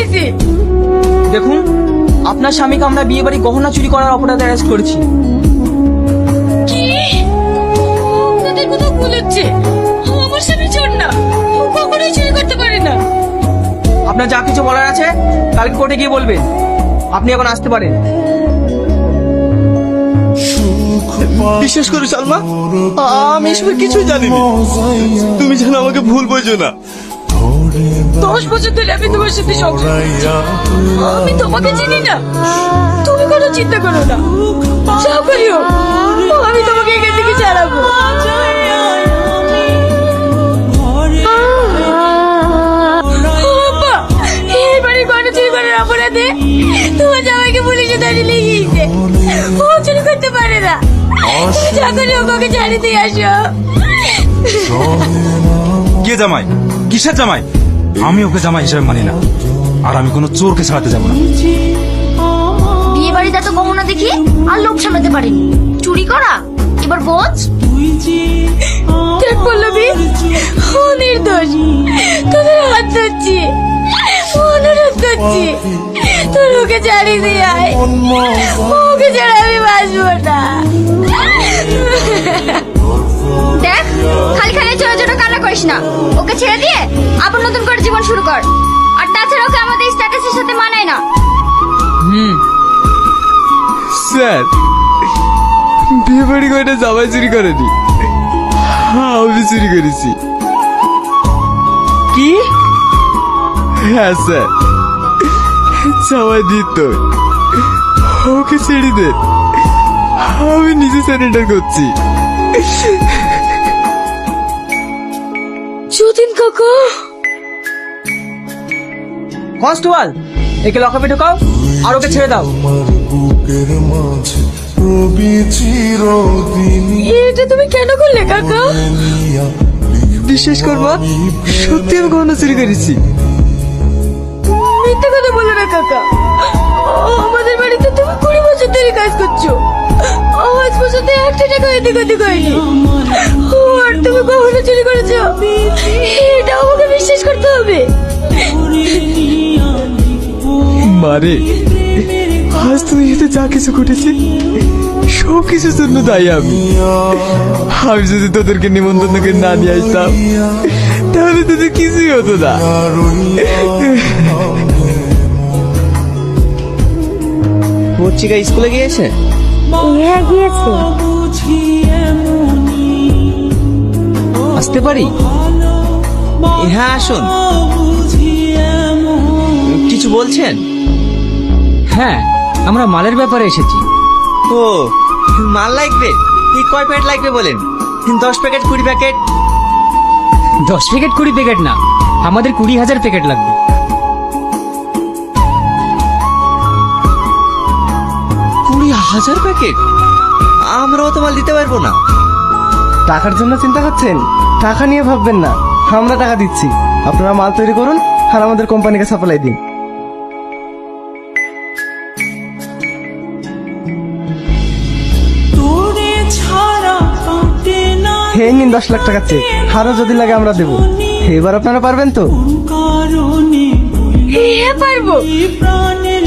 করেছে দেখুন আপনার স্বামীকে আমরা বিয়ে বাড়ি গহনা চুরি করার অপরাধে অ্যারেস্ট করেছি। কি? আপনাদের কোথাও ভুল হচ্ছে। আমার স্বামী চোর না। ও কখনোই চুরি করতে পারে না। আপনার যা কিছু বলার আছে কালকে কোর্টে গিয়ে বলবেন। আপনি এখন আসতে পারেন। বিশ্বাস করো সালমা আমি এসবের কিছুই জানি না। তুমি যেন আমাকে ভুল বোঝো না। দশ বছর ধরে আমি তোমার সাথে সংসার আমি তোমাকে চিনি না। তুমি কোনো চিন্তা করো না। যা করিও আমি তোমাকে এখান থেকে করার অপরাধে তোমার জামাইকে পুলিশে চুরি করতে পারে না। তুমি যা করি ওকে ছাড়িয়ে দিয়ে জামাই? কিসের জামাই? আমি ওকে জামাই হিসেবে মানি না। আর আমি কোনো চোরকে ছাড়াতে যাব না। বিয়ে বাড়িতে এত গহনা দেখি আর লোক সামলাতে পারিনি। চুরি করা এবার বোঝ। দেখ পল্লবী ও নির্দোষ। তোদের হাত ধরছি। অনুরোধ করছি। তোর ওকে ছাড়িয়ে দিয়ে আয়। ওকে ছাড়া করিস না। ওকে ছেড়ে দিয়ে আবার নতুন করে জীবন শুরু কর। আর তাছাড়া ওকে আমাদের স্ট্যাটাসের সাথে মানায় না। হুম। স্যার বিয়ে বাড়ি করে জামাই চুরি করেনি আমি চুরি করেছি। কি? হ্যাঁ স্যার। জামাই দিত ওকে ছেড়ে দে। আমি নিজে স্যারেন্ডার করছি। কাকা। কনস্টেবল একে লকআপে ঢোকাও আর ওকে ছেড়ে দাও। এটা তুমি কেন করলে কাকা? বিশ্বাস করবা সত্যি আমি গহনা চুরি করেছি। মিথ্যে কথা বলো না কাকা। আমাদের বাড়িতে তুমি কুড়ি বছর ধরে কাজ করছ। আজ পর্যন্ত একটা টাকা এদিক ওদিক হয়নি। হবে। মারে আজ তুমি এতে যা কিছু ঘটেছে সব কিছুর জন্য দায়ী আমি। আমি যদি তোদেরকে নিমন্ত্রণ করে না নিয়ে আসতাম তাহলে তোদের কিছুই হতো না। পত্রিকা স্কুলে গিয়েছে? হ্যাঁ গিয়েছে। আসতে পারি? হ্যাঁ আসুন। কিছু বলছেন? হ্যাঁ আমরা মালের ব্যাপারে এসেছি। ও মাল লাগবে। এই কয় প্যাকেট লাগবে বলেন? দশ প্যাকেট কুড়ি প্যাকেট? দশ প্যাকেট কুড়ি প্যাকেট না আমাদের কুড়ি হাজার প্যাকেট লাগবে। কুড়ি হাজার প্যাকেট? আমরাও তো মাল দিতে পারব না। টাকার জন্য চিন্তা করছেন? টাকা নিয়ে ভাববেন না। আমরা টাকা দিচ্ছি। আপনারা মাল তৈরি করুন আর আমাদের কোম্পানিকে সাপ্লাই দিন। হে নিন দশ লাখ টাকা চেক। আরও যদি লাগে আমরা দেবো। এবার আপনারা পারবেন তো? হ্যাঁ পারব।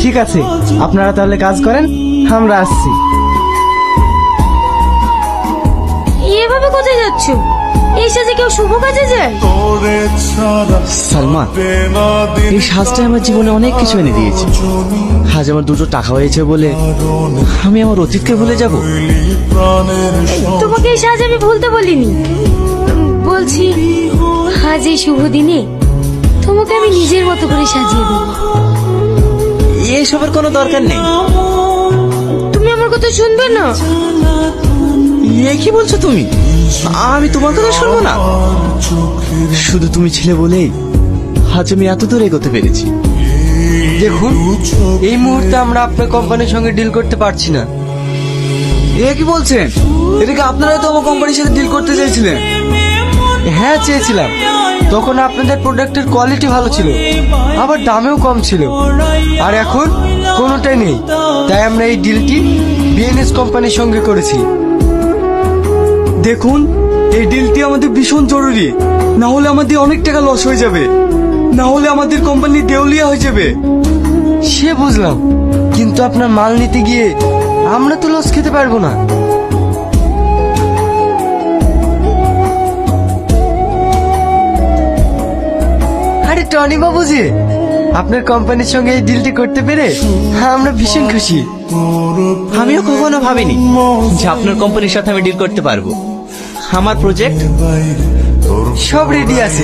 ঠিক আছে। আপনারা তাহলে কাজ করেন আমরা আসছি। এভাবে কোথায় যাচ্ছ? এই সাজে কেউ শুভ কাজে যায়। সালমা এই সাজটা আমার জীবনে অনেক কিছু এনে দিয়েছে। আজ আমার দুটো টাকা হয়েছে বলে আমি আমার অতীতকে ভুলে যাব। তোমাকে এই সাজ আমি ভুলতে বলিনি। বলছি আজ এই শুভ দিনে তোমাকে আমি নিজের মতো করে সাজিয়ে দেবো। এসবের কোনো দরকার নেই। তুমি আমার কথা শুনবে না? এ কি বলছো তুমি? আমি তোমার কথা শুনব না। শুধু তুমি ছিলে বলেই আজ আমি এত দূর এগোতে পেরেছি। দেখুন, এই মুহূর্তে আমরা আপনার কোম্পানির সঙ্গে ডিল করতে পারছি না। এ কি বলছেন? এদিকে আপনারাই তো আমার কোম্পানির সাথে ডিল করতে চাইছিলেন হ্যাঁ চেয়েছিলাম। তখন আপনাদের প্রোডাক্টের কোয়ালিটি ভালো ছিল, আবার দামেও কম ছিল। আর এখন কোনোটাই নেই। তাই আমরা এই ডিলটি বিএনএস কোম্পানির সঙ্গে করেছি। দেখুন, এই ডিলটি আমাদের ভীষণ জরুরি। না হলে আমাদের অনেক টাকা লস হয়ে যাবে। না হলে আমাদের কোম্পানি দেউলিয়া হয়ে যাবে। সে বুঝলাম। কিন্তু আপনার মাল নিতে গিয়ে আমরা তো লস খেতে পারব না। আরে টনি বাবু যে, আপনার কোম্পানির সঙ্গে এই ডিলটি করতে পেরে আমরা ভীষণ খুশি। আমিও কখনো ভাবিনি যে আপনার কোম্পানির সাথে আমি ডিল করতে পারব। আমার প্রজেক্ট সব রেডি আছে।